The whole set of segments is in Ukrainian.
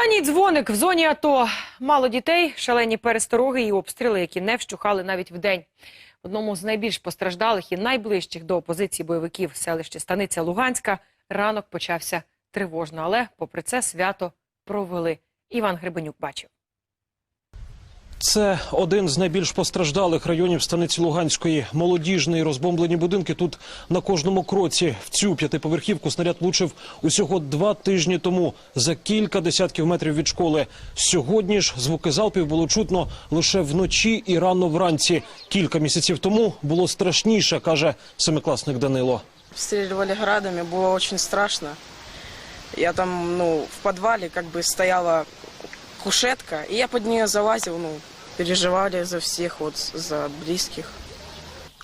Останній дзвоник в зоні АТО. Мало дітей, шалені перестороги і обстріли, які не вщухали навіть вдень. день. одному з найбільш постраждалих і найближчих до опозиції бойовиків селищі Станиця Луганська ранок почався тривожно, але попри це свято провели. Іван Гребенюк бачив. Це один з найбільш постраждалих районів станиці Луганської. Молодіжні розбомблені будинки тут на кожному кроці. В цю п'ятиповерхівку снаряд влучив усього два тижні тому за кілька десятків метрів від школи. Сьогодні ж звуки залпів було чутно лише вночі і рано вранці. Кілька місяців тому було страшніше, каже семикласник Данило. Обстреливали градами, было очень страшно. Я там, ну, в подвале как бы стояла кушетка, и я под нее залазил, ну, переживали за всех, вот, за близких.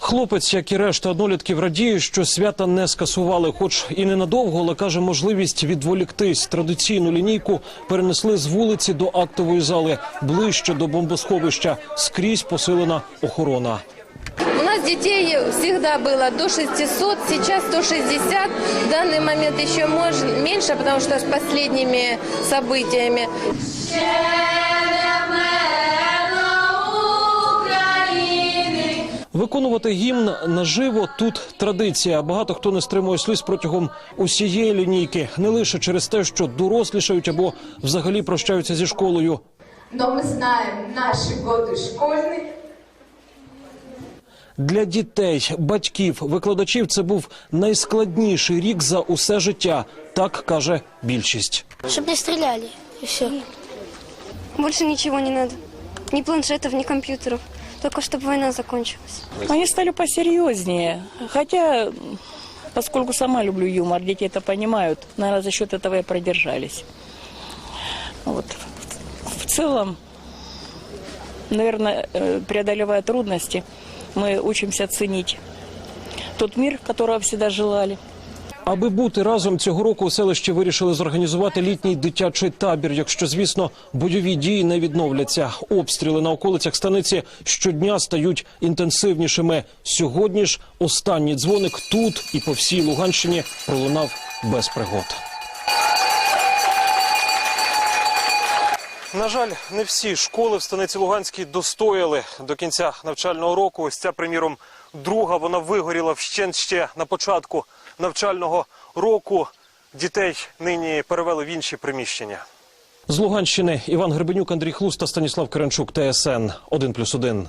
Хлопець, як і решта однолітків, радіє, що свята не скасували, хоч і ненадовго, але каже, можливість відволіктись. Традиційну лінійку перенесли з вулиці до актової зали ближче до бомбосховища. Скрізь посилена охорона. У нас детей всегда было до 600, сейчас 160. В данный момент еще можно меньше, потому что с последними событиями. Виконувати гімн наживо тут традиція. Багато хто не стримує сліз протягом усієї лінійки, не лише через те, що дорослішають або взагалі прощаються зі школою. Но мы знаем наши годы школьные Для дітей, батьків, викладачів це був найскладніший рік за усе життя. Так каже більшість. Чтобы не стреляли, и все. Больше ничего не надо. Ни планшетов, ни компьютеров. Только чтобы война закончилась. Они стали посерьезнее. Хотя, поскольку сама люблю юмор, дети это понимают, наверное, за счет этого и продержались. Вот. В целом, наверное, э, преодолевая трудности, мы учимся ценить тот мир, которого всегда желали. Аби бути разом цього року у селищі вирішили зорганізувати літній дитячий табір. Якщо, звісно, бойові дії не відновляться. Обстріли на околицях станиці щодня стають інтенсивнішими. Сьогодні ж останній дзвоник тут і по всій Луганщині пролунав без пригод. На жаль, не всі школи в станиці Луганській достояли до кінця навчального року. Ось ця, приміром, друга вона вигоріла вщент ще на початку навчального року. Дітей нині перевели в інші приміщення. З Луганщини Іван Гребенюк, Андрій Хлуста, Станіслав Керенчук, ТСН 1+,1.